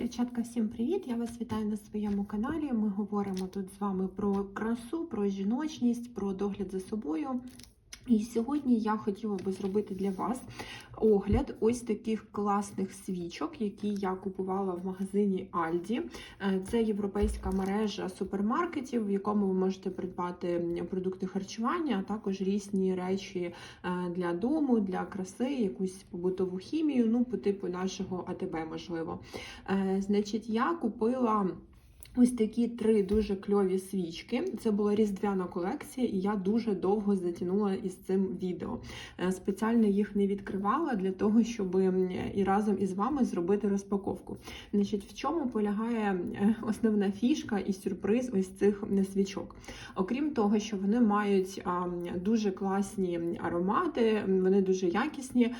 Дівчатка, всім привіт! Я вас вітаю на своєму каналі. Ми говоримо тут з вами про красу, про жіночність, про догляд за собою. І сьогодні я хотіла би зробити для вас огляд ось таких класних свічок, які я купувала в магазині Aldi. Е, Це європейська мережа супермаркетів, в якому ви можете придбати продукти харчування, а також різні речі е, для дому, для краси, якусь побутову хімію, ну, по типу нашого АТБ, можливо. Е, Значить, я купила. Ось такі три дуже кльові свічки. Це була різдвяна колекція, і я дуже довго затягнула із цим відео. Е, Спеціально їх не відкривала для того, щоб і разом із вами зробити розпаковку. Значить, в чому полягає основна фішка і сюрприз ось цих свічок? Окрім того, що вони мають дуже класні аромати, вони дуже якісні.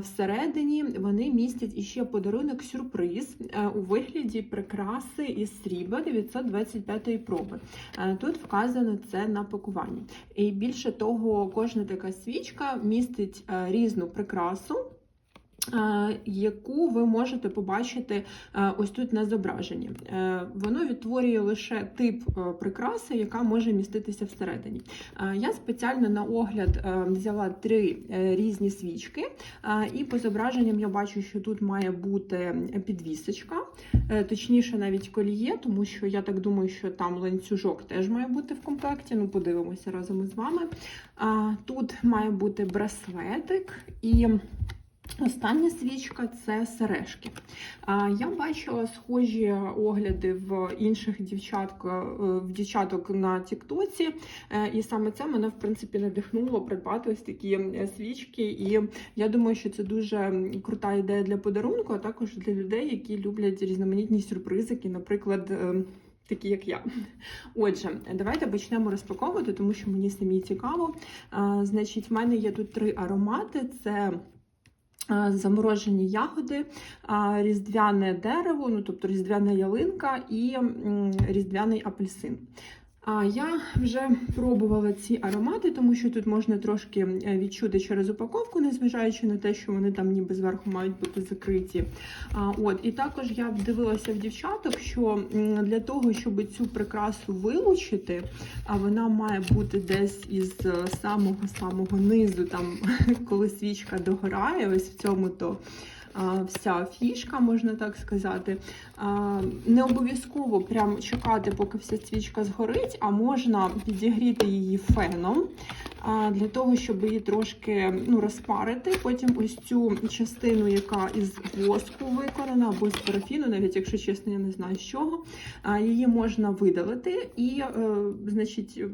Всередині вони містять іще подарунок сюрприз е, у вигляді прикраси із срібла 925 проби. Е, Тут вказано це на пакуванні. І більше того, кожна така свічка містить е, різну прикрасу. Е, Яку ви можете побачити е, ось тут на зображенні. Е, Воно відтворює лише тип прикраси, яка може міститися всередині. Я спеціально на огляд взяла три різні свічки, і по зображенням я бачу, що тут має бути підвісочка, точніше, навіть коліє, тому що я так думаю, що там ланцюжок теж має бути в комплекті. Ну, подивимося разом із вами. Тут має бути браслетик і. Остання свічка це сережки. Я бачила схожі огляди в інших дівчаток, в дівчаток на Тіктоці, е, і саме це мене в принципі надихнуло придбати ось такі е, свічки. І я думаю, що це дуже крута ідея для подарунку, а також для людей, які люблять різноманітні сюрпризики, наприклад. е, Такі, як я. Отже, давайте почнемо розпаковувати, тому що мені самі цікаво. А, Значить, в мене є тут три аромати: це заморожені ягоди, різдвяне дерево, ну тобто різдвяна ялинка і різдвяний апельсин. А я вже пробувала ці аромати, тому що тут можна трошки е, відчути через упаковку, незважаючи на те, що вони там ніби зверху мають бути закриті. А, От і також я дивилася в дівчаток, що для того, щоб цю прикрасу вилучити, а вона має бути десь із е, самого самого низу, там коли свічка догорає, ось в цьому то. Вся фішка, можна так сказати. А, Не обов'язково прям чекати, поки вся свічка згорить, а можна підігріти її феном для того, щоб її трошки ну, розпарити. Потім ось цю частину, яка із воску виконана, або з парафіну, навіть якщо чесно, я не знаю з чого. Її можна видалити і, е, значить,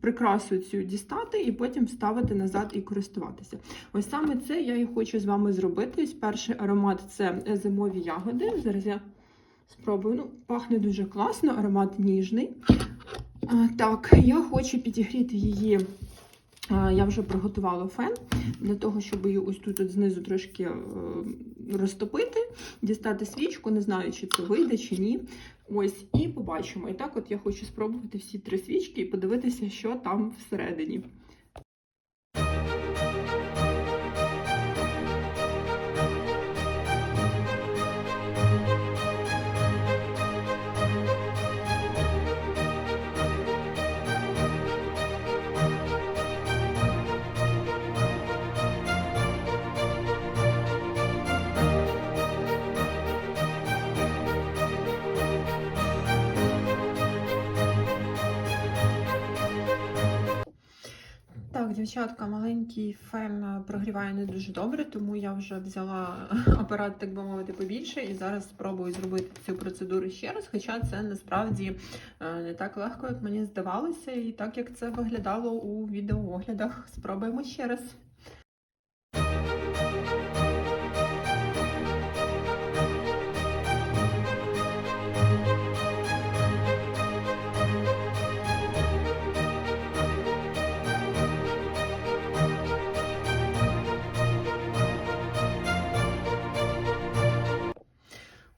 прикрасу цю дістати, і потім ставити назад і користуватися. Ось саме це я і хочу з вами зробити. Ось перший аромат це зимові ягоди. Зараз я спробую. Ну, пахне дуже класно, аромат ніжний. А, Так, я хочу підігріти її. а, Я вже приготувала фен для того, щоб її ось тут от знизу трошки е, розтопити, дістати свічку, не знаю, чи це вийде, чи ні. Ось, і побачимо. І так, от я хочу спробувати всі три свічки і подивитися, що там всередині. Дівчатка, маленький фен прогріває не дуже добре, тому я вже взяла апарат, так би мовити, побільше, і зараз спробую зробити цю процедуру ще раз. Хоча це насправді е, не так легко, як мені здавалося, і так як це виглядало у відеооглядах. Спробуємо ще раз.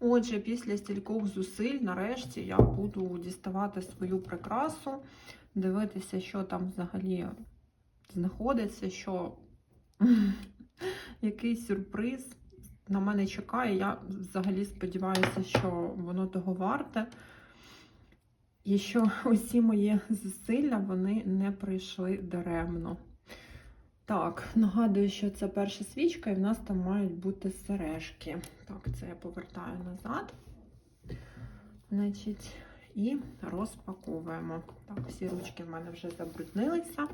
Отже, після стількох зусиль, нарешті, я буду діставати свою прикрасу, дивитися, що там взагалі знаходиться, що який сюрприз на мене чекає. Я взагалі сподіваюся, що воно того варте. І що усі мої зусилля вони не пройшли даремно. Так, нагадую, що це перша свічка, і в нас там мають бути сережки. Так, це я повертаю назад. Значить, і розпаковуємо. Так, всі ручки в мене вже забруднилися.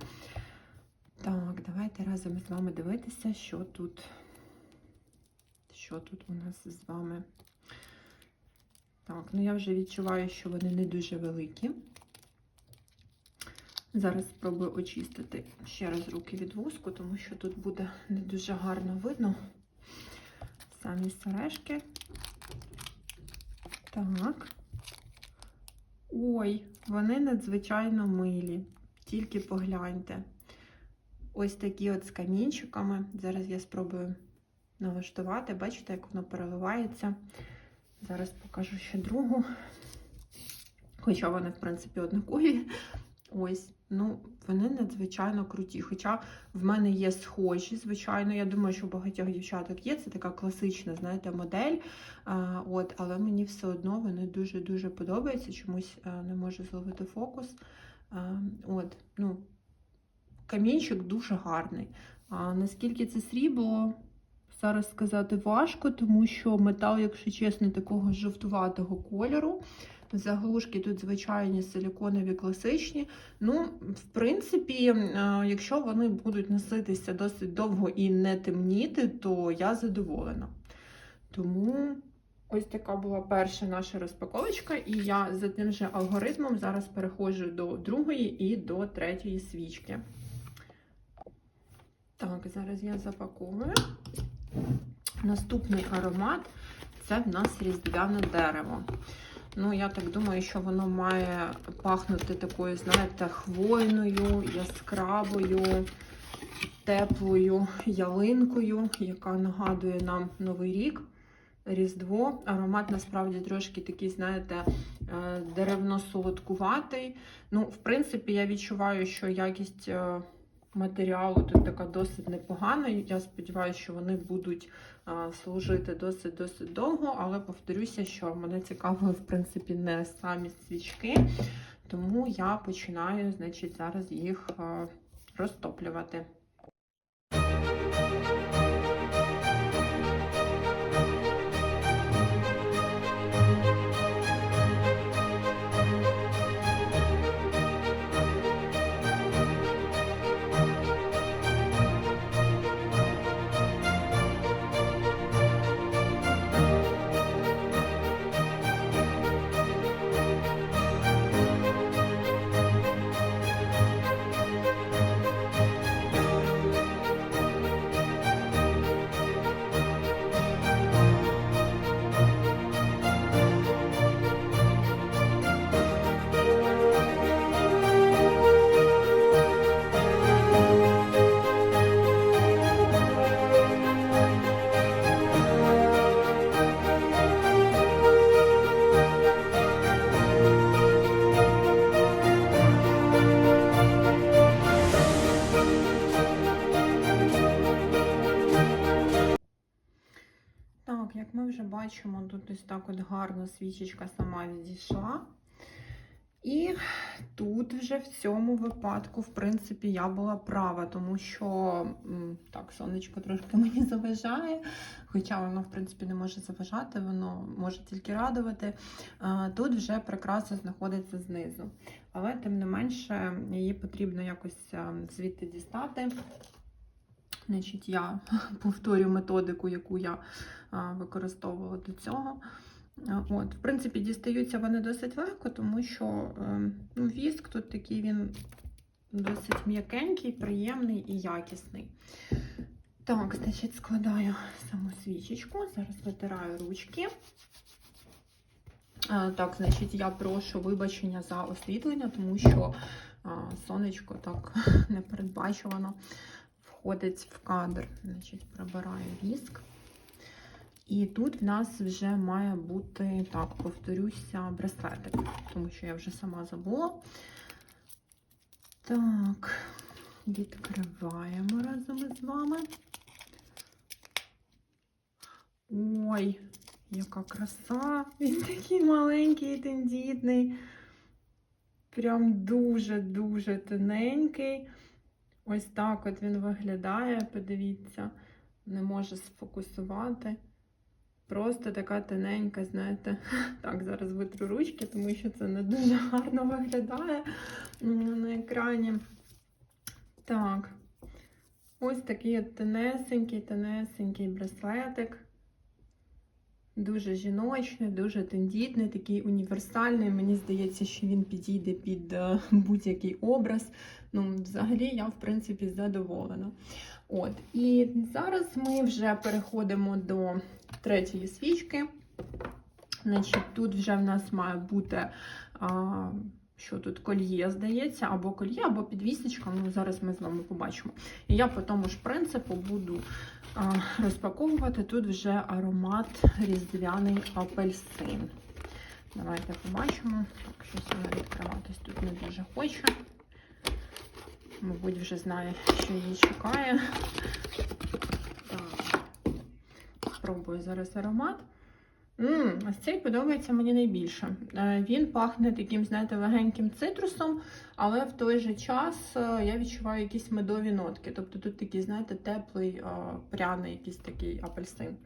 Так, давайте разом з вами дивитися, що тут, що тут у нас з вами. Так, ну я вже відчуваю, що вони не дуже великі. Зараз спробую очистити ще раз руки від воску, тому що тут буде не дуже гарно видно самі сережки. Так. Ой, вони надзвичайно милі. Тільки погляньте. Ось такі от з камінчиками. Зараз я спробую налаштувати. Бачите, як воно переливається. Зараз покажу ще другу. Хоча вони, в принципі, однакові. Ось, ну, вони надзвичайно круті. Хоча в мене є схожі, звичайно. Я думаю, що у багатьох дівчаток є. Це така класична, знаєте, модель. А, от, Але мені все одно вони дуже-дуже подобаються. Чомусь а, не можу зловити фокус. А, от, ну, Камінчик дуже гарний. А наскільки це срібло, зараз сказати важко, тому що метал, якщо чесно, такого жовтуватого кольору. Заглушки тут звичайні силіконові, класичні. Ну, в принципі, е, якщо вони будуть носитися досить довго і не темніти, то я задоволена. Тому ось така була перша наша розпаковочка, і я за тим же алгоритмом зараз переходжу до другої і до третьої свічки. Так, зараз я запаковую. Наступний аромат це в нас різдвяне дерево. Ну, я так думаю, що воно має пахнути такою, знаєте, хвойною, яскравою, теплою ялинкою, яка нагадує нам Новий рік, Різдво. Аромат насправді трошки такий, знаєте, деревно-солодкуватий. Ну, в принципі, я відчуваю, що якість матеріалу тут така досить непогана. Я сподіваюся, що вони будуть служити досить-досить довго, але повторюся, що мене цікавили, в принципі, не самі свічки, тому я починаю, значить, зараз їх розтоплювати. Так от гарно свічечка сама відійшла. І тут вже в цьому випадку, в принципі, я була права, тому що так, сонечко трошки мені заважає, хоча воно, в принципі, не може заважати, воно може тільки радувати. Тут вже прикраса знаходиться знизу. Але, тим не менше, її потрібно якось звідти дістати. Значить, я повторю методику, яку я використовувала до цього. От, В принципі, дістаються вони досить легко, тому що е, ну, віск тут такий він досить м'якенький, приємний і якісний. Так, значить, складаю саму свічечку, зараз витираю ручки. Так, значить, я прошу вибачення за освітлення, тому що сонечко так непередбачувано входить в кадр. Значить, Прибираю віск. І тут в нас вже має бути, так, повторюся, браслетик, тому що я вже сама забула. Так, відкриваємо разом із вами. Ой, яка краса! Він такий маленький, тендітний. Прям дуже-дуже тоненький. Ось так от він виглядає, подивіться, не може сфокусувати. Просто така тоненька, знаєте. Так, зараз витру ручки, тому що це не дуже гарно виглядає на екрані. Так, ось такий от тонесенький, тонесенький браслетик. Дуже жіночний, дуже тендітний, такий універсальний. Мені здається, що він підійде під е, будь-який образ. Ну, взагалі, я, в принципі, задоволена. От, і зараз ми вже переходимо до третьої свічки. Значить, тут вже в нас має бути. А, що тут кольє, здається, або кольє, або підвісочка. Ну, зараз ми з вами побачимо. І я по тому ж принципу буду а, розпаковувати тут вже аромат різдвяний апельсин. Давайте побачимо. Так, щось вона відкриватись тут не дуже хоче. Мабуть, вже знає, що її чекає. Так. Спробую зараз аромат. Ммм, ось цей подобається мені найбільше. Е, Він пахне таким, знаєте, легеньким цитрусом, але в той же час е, я відчуваю якісь медові нотки. Тобто тут такий, знаєте, теплий, е, пряний якийсь такий апельсин.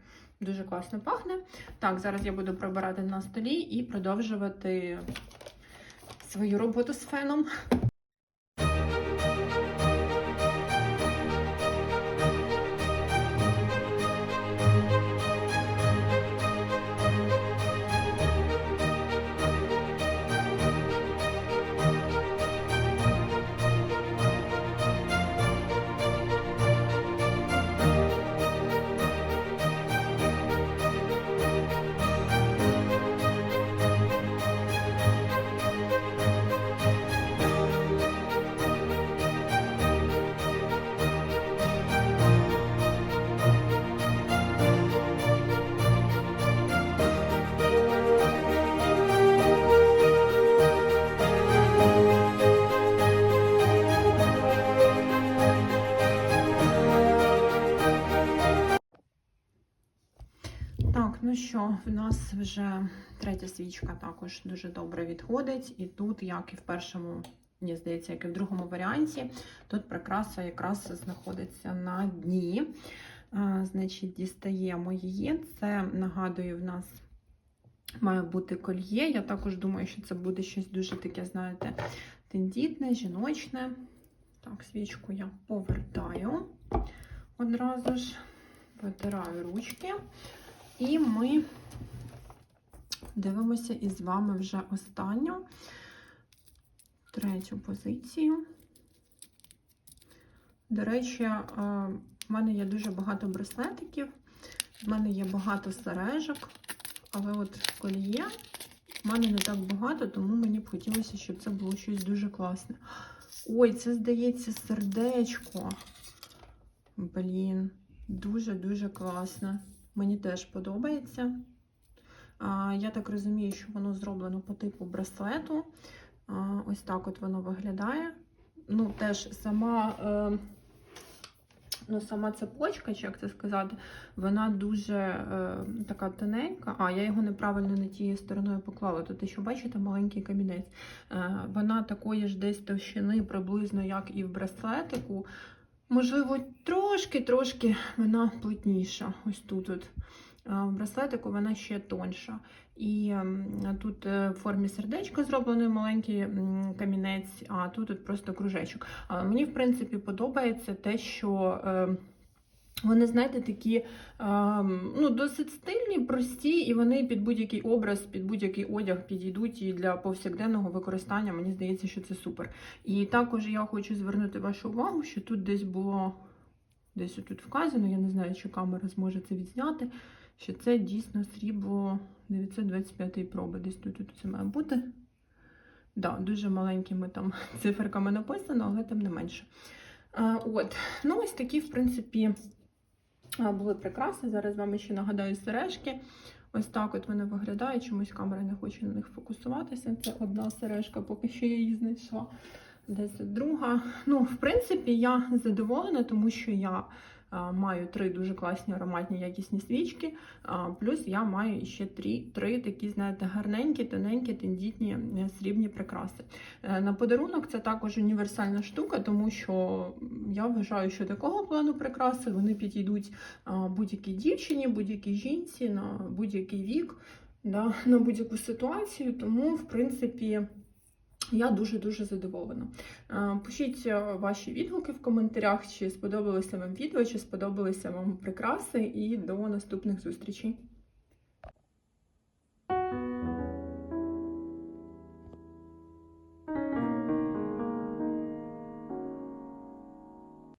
Дуже класно пахне. Так, зараз я буду прибирати на столі і продовжувати свою роботу з феном. Що, в нас вже третя свічка також дуже добре відходить. І тут, як і в першому, мені здається, як і в другому варіанті, тут прикраса якраз знаходиться на дні. Значить, дістаємо її. Це, нагадую, в нас має бути кольє. Я також думаю, що це буде щось дуже таке, знаєте, тендітне, жіночне. Так, свічку я повертаю одразу ж, витираю ручки. І ми дивимося із вами вже останню третю позицію. До речі, е, в мене є дуже багато браслетиків, в мене є багато сережок, але от кольє в мене не так багато, тому мені б хотілося, щоб це було щось дуже класне. Ой, це, здається, сердечко. Блін, дуже-дуже класно. Мені теж подобається. Я так розумію, що воно зроблено по типу браслету. Ось так от воно виглядає. Ну, теж сама, е, ну, сама цепочка, чи як це сказати, вона дуже е, така тоненька. А, я його неправильно не тією стороною поклала. Тут, що бачите, маленький камінець. Е, вона такої ж десь товщини, приблизно, як і в браслетику. Можливо, трошки-трошки вона плотніша. Ось тут. от. В браслетику вона ще тонша. І тут е, в формі сердечка зроблений маленький камінець, а тут от просто кружечок. Мені, в принципі, подобається те, що. Е, Вони, знаєте, такі е, ну, досить стильні, прості, і вони під будь-який образ, під будь-який одяг підійдуть і для повсякденного використання. Мені здається, що це супер. І також я хочу звернути вашу увагу, що тут десь було десь тут вказано, я не знаю, чи камера зможе це відзняти, що це дійсно срібло 925 проби. Десь тут, тут це має бути. Да, дуже маленькими там циферками написано, але тим не менше. А, От, ну ось такі, в принципі, були прекрасні. Зараз вам ще нагадаю сережки. Ось так от вони виглядають. Чомусь камера не хоче на них фокусуватися. Це одна сережка, поки що я її знайшла. Десь друга. Ну, в принципі, я задоволена, тому що я маю три дуже класні ароматні якісні свічки. Плюс я маю ще три, три такі, знаєте, гарненькі, тоненькі, тендітні е, срібні прикраси. Е, На подарунок це також універсальна штука, тому що я вважаю, що такого плану прикраси вони підійдуть будь-якій дівчині, будь-якій жінці, на будь-який вік, на будь-яку ситуацію. Тому, в принципі, я дуже-дуже задоволена. Е, Пишіть е, ваші відгуки в коментарях, чи сподобалося вам відео, чи сподобалися вам прикраси, і до наступних зустрічей.